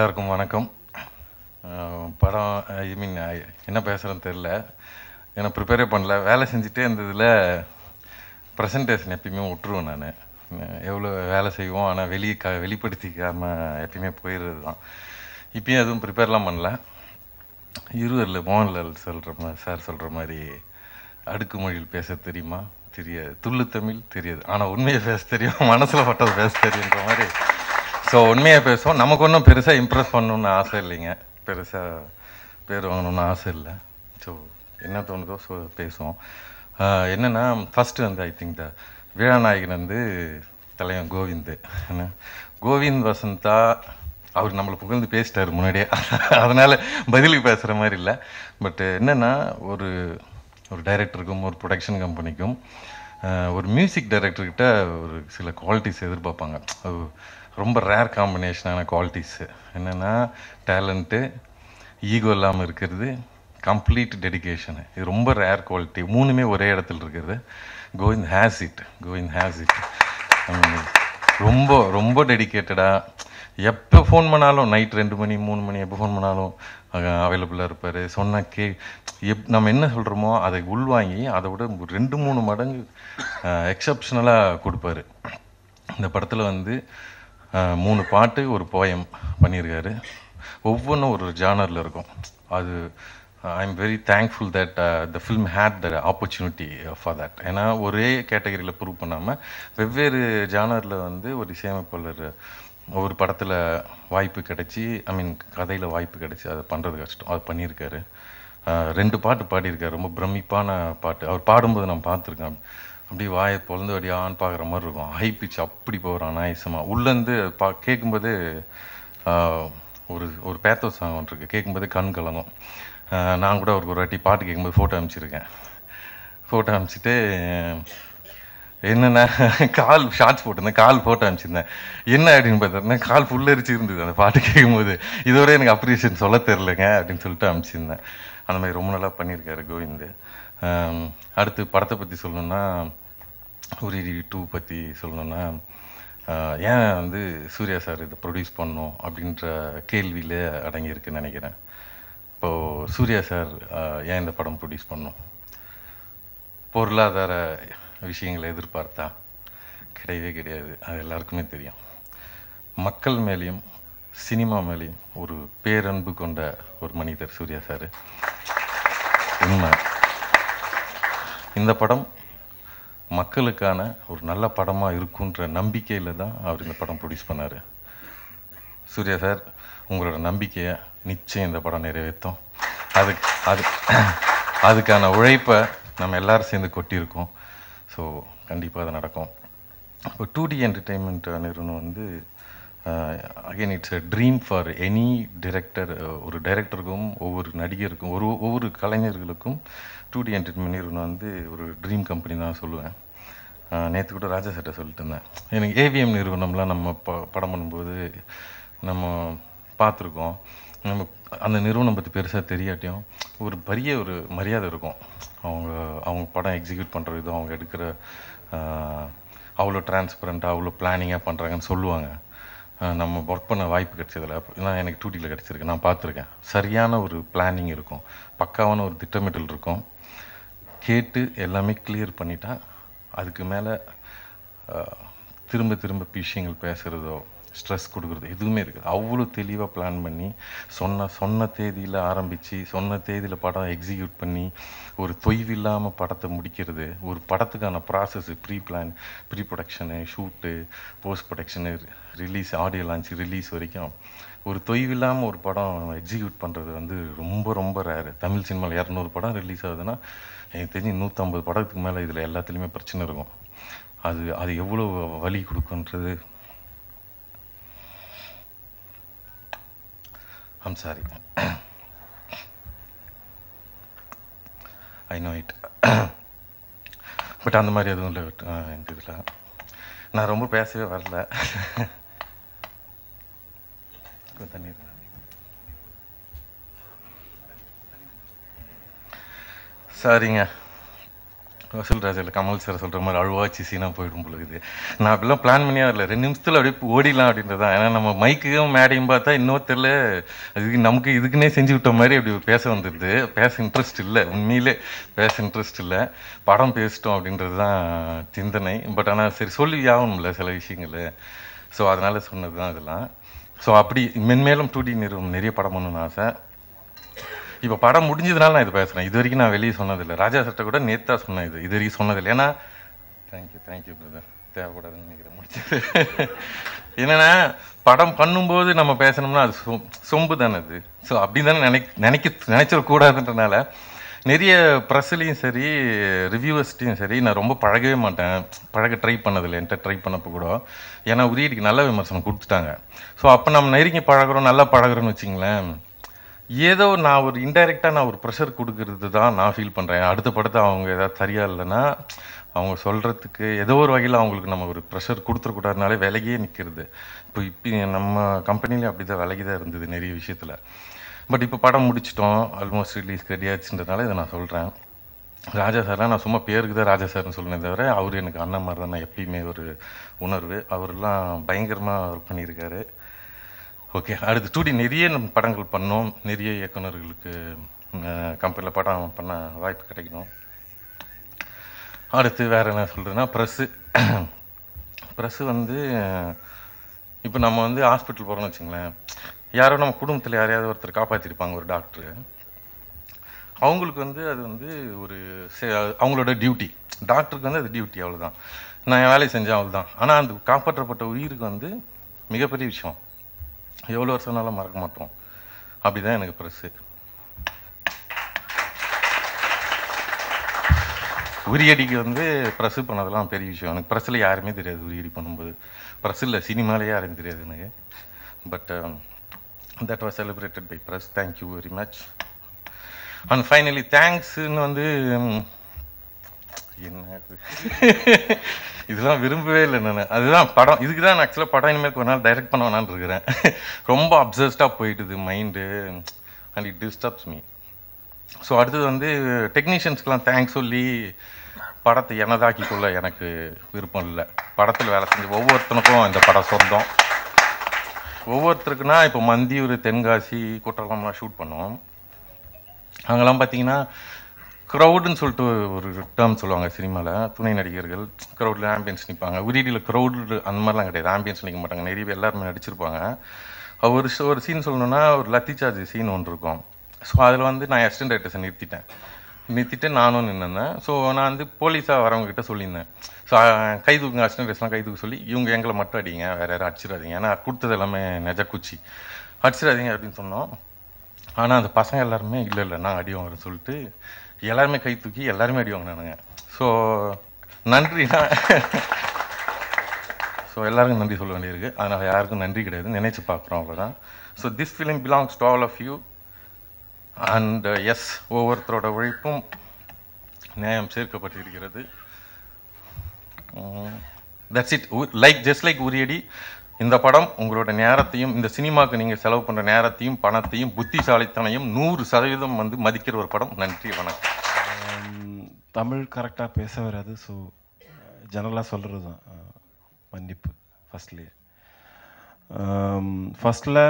எல்லாருக்கும் வணக்கம். படம் ஐ மீன் என்ன பேசுகிறேன்னு தெரில ஏன்னா ப்ரிப்பேரே பண்ணல. வேலை செஞ்சுட்டே இருந்ததில் ப்ரெசன்டேஷன் எப்பயுமே விட்டுருவேன் நான். எவ்வளோ வேலை செய்வோம் ஆனால் வெளியே க வெளிப்படுத்திக்காமல் எப்பயுமே போயிடுறது தான் இப்பயும் எதுவும் ப்ரிப்பேர்லாம் பண்ணல. இருவரில் மோகன்லால் சொல்கிற மாதிரி சார் சொல்கிற மாதிரி அடுக்கு மொழியில் பேச தெரியுமா? தெரியாது. துள்ளு தமிழ் தெரியாது. ஆனால் உண்மையை பேச தெரியும். மனசில் பட்டது பேச தெரியுன்ற மாதிரி ஸோ உண்மையாக பேசுவோம். நமக்கு ஒன்றும் பெருசாக இம்ப்ரெஸ் பண்ணணும்னு ஆசை இல்லைங்க. பெருசாக பேர் வாங்கணும்னு ஆசை இல்லை. ஸோ என்ன தோணுதோ ஸோ பேசுவோம். என்னென்னா ஃபஸ்ட்டு வந்து ஐ திங்க் த வீராநாயகன் வந்து தலைவன் கோவிந்து. என்ன? கோவிந்த் வசந்தா அவர் நம்மளை புகழ்ந்து பேசிட்டார் முன்னாடியே. அதனால் பதிலுக்கு பேசுகிற மாதிரி இல்லை. பட் என்னென்னா ஒரு ஒரு டைரக்டருக்கும் ஒரு ப்ரொடக்ஷன் கம்பெனிக்கும் ஒரு மியூசிக் டைரக்டர்கிட்ட ஒரு சில குவாலிட்டிஸ் எதிர்பார்ப்பாங்க. ரொம்ப ரேர் காம்பினேஷனான குவாலிட்டிஸு என்னென்னா டேலண்ட்டு ஈகோ இல்லாமல் இருக்கிறது கம்ப்ளீட் டெடிகேஷனு இது ரொம்ப ரேர் குவாலிட்டி மூணுமே ஒரே இடத்துல இருக்கிறது. Govind has it Govind has it ரொம்ப ரொம்ப டெடிக்கேட்டடாக எப்போ ஃபோன் பண்ணாலும் நைட் ரெண்டு மணி மூணு மணி எப்போ ஃபோன் பண்ணாலும் அவைலபிளாக இருப்பார். சொன்ன கே எப் நம்ம என்ன சொல்கிறோமோ அதை உள்வாங்கி அதை விட ரெண்டு மூணு மடங்கு எக்ஸப்ஷனலாக கொடுப்பாரு. இந்த படத்தில் வந்து மூணு பாட்டு ஒரு போயம் பண்ணியிருக்காரு. ஒவ்வொன்றும் ஒரு ஜானரில் இருக்கும். அது I am very thankful that the film had the opportunity for that ஏன்னா ஒரே கேட்டகரியில் ப்ரூவ் பண்ணாமல் வெவ்வேறு ஜானரில் வந்து ஒரு இசையமைப்பாளர் ஒரு படத்தில் வாய்ப்பு கிடச்சி ஐ மீன் கதையில் வாய்ப்பு கிடச்சி அதை பண்ணுறது கஷ்டம். அது பண்ணியிருக்காரு. ரெண்டு பாட்டு பாடியிருக்காரு. ரொம்ப பிரமிப்பான பாட்டு. அவர் பாடும்போது நான் பார்த்துருக்கேன். அப்படியே வாயை பொழந்து வடியான்னு பார்க்குற மாதிரி இருக்கும். ஹை பிச் அப்படி போகிறான் நாயசமாக உள்ளேருந்து பா கேட்கும்போது ஒரு ஒரு பேத்தோ சாங் ஒன்று இருக்குது கேட்கும்போது கண் கலங்கும். நான் கூட அவருக்கு ஒரு வாட்டி பாட்டு கேட்கும்போது ஃபோட்டோ அனுப்பிச்சிருக்கேன். ஃபோட்டோ அனுப்பிச்சிட்டு என்னென்ன கால் ஷார்ட்ஸ் போட்டிருந்தேன். கால் ஃபோட்டோ அனுப்பிச்சிருந்தேன். என்ன அப்படின்னு பார்த்தோன்னா கால் புல்லரிச்சு இருந்தது அந்த பாட்டு கேட்கும்போது. இதோட எனக்கு அப்ரிஷியேஷன் சொல்ல தெரிலங்க அப்படின்னு சொல்லிட்டு அனுப்பிச்சிருந்தேன். அந்த மாதிரி ரொம்ப நல்லா பண்ணியிருக்காரு கோவிந்த். அடுத்து படத்தை பற்றி சொல்லணுன்னா உரிரி டூ பற்றி சொல்லணும்னா ஏன் வந்து சூர்யா சார் இதை ப்ரொடியூஸ் பண்ணணும் அப்படின்ற கேள்வியில் அடங்கியிருக்குன்னு நினைக்கிறேன். இப்போது சூர்யா சார் ஏன் இந்த படம் ப்ரொடியூஸ் பண்ணணும் பொருளாதார விஷயங்களை எதிர்பார்த்தா? கிடையவே கிடையாது. அது எல்லாருக்குமே தெரியும். மக்கள் மேலேயும் சினிமா மேலேயும் ஒரு பேரன்பு கொண்ட ஒரு மனிதர் சூர்யா சார் உண்மை. இந்த படம் மக்களுக்கான ஒரு நல்ல படமாக இருக்குன்ற நம்பிக்கையில் தான் அவர் இந்த படம் ப்ரொடியூஸ் பண்ணார். சூர்யா சார் உங்களோட நம்பிக்கையை நிச்சயம் இந்த படம் நிறைவேற்றும். அது அது அதுக்கான உழைப்பை நம்ம எல்லோரும் சேர்ந்து கொட்டியிருக்கோம். ஸோ கண்டிப்பாக அது நடக்கும். இப்போ டூ டி என்டர்டெயின்மெண்ட் நிறுவனம் வந்து again it's a dream for any director ஒரு டைரக்டருக்கும் ஒவ்வொரு நடிகருக்கும் ஒரு ஒவ்வொரு கலைஞர்களுக்கும் டூ டி என்டர்டெயின்மெண்ட் நிறுவனம் வந்து ஒரு ட்ரீம் கம்பெனி தான் சொல்லுவேன். Uh, நேற்று கூட ராஜா சட்டை சொல்லிட்டு இருந்தேன். எனக்கு ஏவிஎம் நிறுவனம்லாம் நம்ம ப படம் பண்ணும்போது நம்ம பார்த்துருக்கோம். நம்ம அந்த நிறுவனம் பற்றி பெருசாக தெரியாட்டியும் ஒரு பெரிய ஒரு மரியாதை இருக்கும். அவங்க அவங்க படம் எக்ஸிக்யூட் பண்ணுற விதம் அவங்க எடுக்கிற uh, அவ்வளோ டிரான்ஸ்பரண்ட்டாக அவ்வளோ பிளானிங்காக பண்ணுறாங்கன்னு சொல்லுவாங்க. நம்ம ஒர்க் பண்ண வாய்ப்பு கிடைச்சதில்ல நான் எனக்கு டூட்டியில் கிடச்சிருக்கு. நான் பார்த்துருக்கேன். சரியான ஒரு பிளானிங் இருக்கும். பக்காவான ஒரு திட்டமிடல் இருக்கும். கேட்டு எல்லாமே கிளியர் பண்ணிட்டா அதுக்கு மேலே திரும்ப திரும்ப விஷயங்கள் பேசுகிறதோ ஸ்ட்ரெஸ் கொடுக்குறது. எதுவுமே இருக்குது. அவ்வளோ தெளிவாக பிளான் பண்ணி சொன்ன சொன்ன தேதியில் ஆரம்பித்து சொன்ன தேதியில் படம் எக்ஸிக்யூட் பண்ணி ஒரு தொய்வில்லாமல் படத்தை முடிக்கிறது ஒரு படத்துக்கான process preplan preproduction shoot post production release audio launch release வரைக்கும் ஒரு தொய்வில்லாமல் ஒரு படம் எக்ஸிக்யூட் பண்ணுறது வந்து ரொம்ப ரொம்ப ரேரு தமிழ் சினிமாவில் இரநூறு படம் ரிலீஸ் ஆகுதுன்னா எனக்கு தெரிஞ்சு நூற்றம்பது படத்துக்கு மேலே இதில் எல்லாத்துலேயுமே பிரச்சனை இருக்கும். அது அது எவ்வளோ வலி கொடுக்குன்றது I'm sorry I know it but அந்த மாதிரி எதுவும் இல்லை எனக்கு இதில். நான் ரொம்ப பேசவே வரல. தண்ணி சரிங்க. வசூல் ராஜாவில் கமல் சார் சொல்கிற மாதிரி அழுவாச்சி சீனாக போயிடும் போல இது நான் அப்படிலாம் பிளான் பண்ணியே வரல. ரெண்டு நிமிஷத்தில் அப்படியே ஓடிடலாம் அப்படின்றது. தான் ஏன்னா நம்ம மைக்கையும் மேடையும் பார்த்தா இன்னொருத்தரில் அதுக்கு நமக்கு இதுக்குன்னே செஞ்சு விட்ட மாதிரி அப்படி பேச வந்துடுது. பேச இன்ட்ரெஸ்ட் இல்லை. உண்மையிலே பேச இன்ட்ரெஸ்ட் இல்லை. படம் பேசிட்டோம் அப்படின்றது தான் சிந்தனை. பட் ஆனால் சரி சொல்லி ஆகணும்ல சில விஷயங்கள். ஸோ அதனால் சொன்னது தான் இதெல்லாம் ஸோ அப்படி மென்மேலும் டூ டி நிறுவனம் நிறைய படம் பண்ணணும்னு ஆசை. இப்போ படம் முடிஞ்சதுனால நான் இது பேசுகிறேன் இது வரைக்கும் நான் வெளியே சொன்னதில்லை. ராஜா சட்டை கூட நேத்தா சொன்னேன் இது. இது வரைக்கும் சொன்னதில்லை. ஏன்னா தேங்க்யூ தேங்க்யூ பிரதர் தேவைப்படாதுன்னு நினைக்கிறேன். முடிச்சது என்னென்னா படம் பண்ணும்போது நம்ம பேசணும்னா அது சொ- சொம்பு தானே அது. ஸோ அப்படி தானே நினைக்க நினைக்க நினைச்சிடக்கூடாதுன்றனால நிறைய ப்ரெஸ்லேயும் சரி ரிவ்யூவர்ஸ்ட்டையும் சரி நான் ரொம்ப பழகவே மாட்டேன். பழக ட்ரை பண்ணதில்லை. என்கிட்ட ட்ரை பண்ணப்போ கூட. ஏன்னா உரியடிக்கு நல்ல விமர்சனம் கொடுத்துட்டாங்க. ஸோ அப்போ நம்ம நெருங்கி பழகுறோம் நல்லா பழகிறோன்னு வச்சிங்களேன் ஏதோ நான் ஒரு இன்டைரக்டாக நான் ஒரு ப்ரெஷர் கொடுக்கறது தான் நான் ஃபீல் பண்ணுறேன் அடுத்த படத்தை அவங்க ஏதாவது சரியா இல்லைன்னா அவங்க சொல்கிறதுக்கு ஏதோ ஒரு வகையில் அவங்களுக்கு நம்ம ஒரு ப்ரெஷர் கொடுத்துடக்கூடாதுனாலே விலகியே நிற்கிறது இப்போ இப்போ நம்ம கம்பெனிலே அப்படி தான் விலகி தான் இருந்தது நிறைய விஷயத்தில். பட் இப்போ படம் முடிச்சிட்டோம் ஆல்மோஸ்ட் ரிலீஸ் ரெடி ஆச்சுன்றதுனால இதை நான் சொல்கிறேன் ராஜா சார்லாம் நான் சும்மா பேருக்கு தான் ராஜா சார்னு சொல்லுனே தவிர அவர் எனக்கு அண்ணன் மாதிரி தான் நான் எப்பயுமே ஒரு உணர்வு. அவரெல்லாம் பயங்கரமாக ஒர்க் பண்ணியிருக்காரு. ஓகே அடுத்து டூடி நிறைய படங்கள் பண்ணோம். நிறைய இயக்குனர்களுக்கு கம்பெனியில் படம் பண்ண வாய்ப்பு கிடைக்கணும். அடுத்து வேறு என்ன சொல்கிறதுன்னா ப்ரெஸ்ஸு ப்ரெஸ்ஸு வந்து இப்போ நம்ம வந்து ஹாஸ்பிட்டல் போகிறோம்னு வச்சுங்களேன். யாரோ நம்ம குடும்பத்தில் யாரையாவது ஒருத்தர் காப்பாற்றிருப்பாங்க ஒரு டாக்டரு. அவங்களுக்கு வந்து அது வந்து ஒரு அவங்களோட டியூட்டி. டாக்டருக்கு வந்து அது டியூட்டி அவ்வளோதான் நான் என் வேலையை செஞ்சேன் அவ்வளோதான் ஆனால் அந்த காப்பாற்றப்பட்ட உயிருக்கு வந்து மிகப்பெரிய விஷயம். எவ்வளோ வருஷம்னாலும் மறக்க மாட்டோம். அப்படிதான் எனக்கு ப்ரெஸ்ஸு உரியடிக்கு வந்து ப்ரெஸ்ஸு பண்ணதெல்லாம் பெரிய விஷயம். எனக்கு ப்ரெஸ்ஸில் யாருமே தெரியாது உரியடி பண்ணும்போது. ப்ரெஸ் இல்லை சினிமாலே யாரும் தெரியாது எனக்கு. But that was celebrated by press thank you very much and finally தேங்க்ஸ்ன்னு வந்து என்ன இதெல்லாம் விரும்பவே இல்லை நான். அதுதான் படம். இதுக்கு தான் ஆக்சுவலாக படம் இனிமேல் ஒரு நாள் டைரக்ட் பண்ண வேணான்னு இருக்கிறேன். ரொம்ப அப்சஸ்டாக போயிட்டுது mind and it disturbs me so அடுத்தது வந்து டெக்னீஷியன்ஸ்க்கெலாம் தேங்க்ஸ் சொல்லி படத்தை எனதாக்கி கொள்ள எனக்கு விருப்பம் இல்லை. படத்தில் வேலை செஞ்ச ஒவ்வொருத்தனுக்கும் இந்த படம் சொந்தம். ஒவ்வொருத்தருக்குன்னா இப்போ மந்தியூர் தென்காசி குற்றாலம்லாம் ஷூட் பண்ணுவோம். அங்கெல்லாம் பார்த்தீங்கன்னா க்ரௌடுன்னு சொல்லிட்டு ஒரு டேர்ம் சொல்லுவாங்க சினிமாவில் துணை நடிகர்கள் க்ரௌடில் ஆம்பியன்ஸ் நிற்பாங்க உரியடியில் க்ரௌடு அந்த மாதிரிலாம் கிடையாது. ஆம்பியன்ஸ் நிற்க மாட்டாங்க. நிறைய பேர் எல்லாருமே நடிச்சிருப்பாங்க. ஒரு ஒரு சீன் சொல்லணும்னா ஒரு லத்தி சார்ஜ் சீன் ஒன்று இருக்கும். ஸோ அதில் வந்து நான் அசிஸ்டன்ட் டைரக்டர்ஸை நிறுத்திட்டேன். நிறுத்திட்டு நானும் நின்றுந்தேன் ஸோ நான் வந்து போலீஸாக வரவங்ககிட்ட சொல்லியிருந்தேன். ஸோ கை தூக்குங்க அசிஸ்டன்ட் டைரக்டர்ஸ்லாம் கை தூக்க சொல்லி இவங்க எங்களை மட்டும் அடிங்க. வேறு யாரும் அடிச்சிடாதீங்க. ஏன்னா கொடுத்தது எல்லாமே நெஜ குச்சி அடிச்சிடாதீங்க அப்படின்னு சொன்னோம். ஆனால் அந்த பசங்க எல்லாருமே இல்லை இல்லை நான் அடி வாங்குறேன்னு சொல்லிட்டு எல்லாருமே கை தூக்கி எல்லாருமே அடி வாங்கினானுங்க. ஸோ நன்றினா ஸோ எல்லாருக்கும் நன்றி சொல்ல வேண்டியிருக்கு. அதனால் யாருக்கும் நன்றி கிடையாது. நினைச்சு பார்க்குறோம் அவ்வளோதான் so this film belongs to all of you and as ஒவ்வொருத்தரோட உழைப்பும் நியாயம் சேர்க்கப்பட்டிருக்கிறது. That's it like just like Uriyadi இந்த படம் உங்களோட நேரத்தையும் இந்த சினிமாவுக்கு நீங்கள் செலவு பண்ணுற நேரத்தையும் பணத்தையும் புத்திசாலித்தனையும் நூறு சதவீதம் வந்து மதிக்கிற ஒரு படம். நன்றி வணக்கம். தமிழ் கரெக்டாக பேச வராது ஸோ ஜெனரலாக சொல்கிறது தான் மன்னிப்பு ஃபஸ்ட்லேயே ஃபஸ்ட்டில்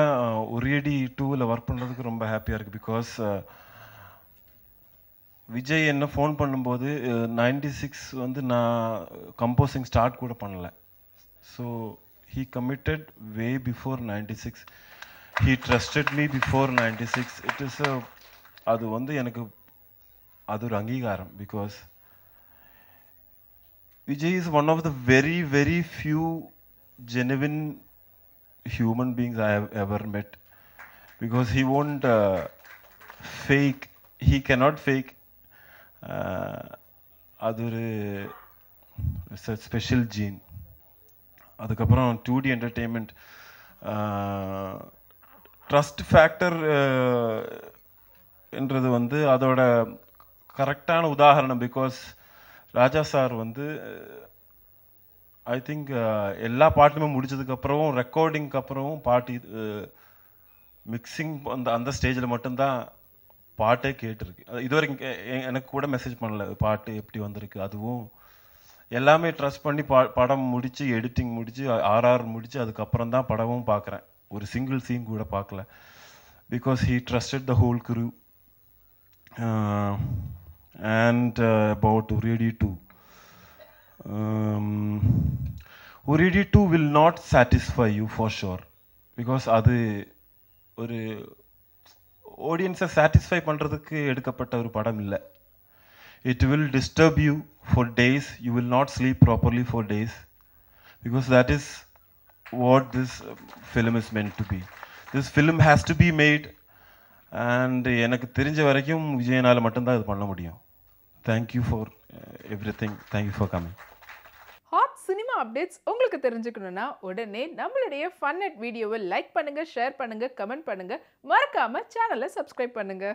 உரியடி டூவில் ஒர்க் பண்ணுறதுக்கு ரொம்ப ஹாப்பியாக இருக்குது பிகாஸ் விஜய் என்ன ஃபோன் பண்ணும்போது நைன்டி சிக்ஸ் வந்து நான் கம்போசிங் ஸ்டார்ட் கூட பண்ணலை. So he committed way before ninety six he trusted me before ninety six it is அது வந்து எனக்கு அது ஒரு அங்கீகாரம் because Vijay is one of the very very few genuine human beings I have ever met. Because he won't uh, fake, he cannot fake. Uh, அது ஒரு special gene அதுக்கப்புறம் two D entertainment trust factor என்றது வந்து அதோட கரெக்டான உதாரணம் because Raja sir வந்து I think எல்லா பாட்டுமே முடிச்சதுக்கப்புறமும் ரெக்கார்டிங்க்கு அப்புறம் பாட்டு மிக்சிங் அந்த அந்த ஸ்டேஜில் மட்டும்தான் பாட்டே கேட்டிருக்கு. அது இது வரைக்கும் எனக்கு கூட மெசேஜ் பண்ணல பாட்டு எப்படி வந்திருக்கு அதுவும் எல்லாமே ட்ரஸ்ட் பண்ணி பா படம் முடித்து எடிட்டிங் முடித்து ஆர்ஆர் முடித்து அதுக்கப்புறம் தான் படமும் பார்க்குறேன் ஒரு சிங்கிள் சீன் கூட பார்க்கல because he trusted the whole crew and about Uriyadi two Uriyadi two will not satisfy you for sure because அது ஒரு ஆடியன்ஸை சாட்டிஸ்ஃபை பண்ணுறதுக்கு எடுக்கப்பட்ட ஒரு படம் இல்லை. It will disturb you for days. You will not sleep properly for days. Because that is what this film film is meant to be. This film has to be made. எனக்கு தெரிஞ்ச வரைக்கும் விஜயனால் மட்டும்தான் இது பண்ண முடியும். Thank you for everything thank you for coming hot cinema updates உங்களுக்கு தெரிஞ்சுக்கணும்னா உடனே நம்மளுடைய ஃபன் அட் வீடியோவை லைக் பண்ணுங்கள் ஷேர் பண்ணுங்கள் கமெண்ட் பண்ணுங்கள் மறக்காமல் சேனலை சப்ஸ்கிரைப் பண்ணுங்கள்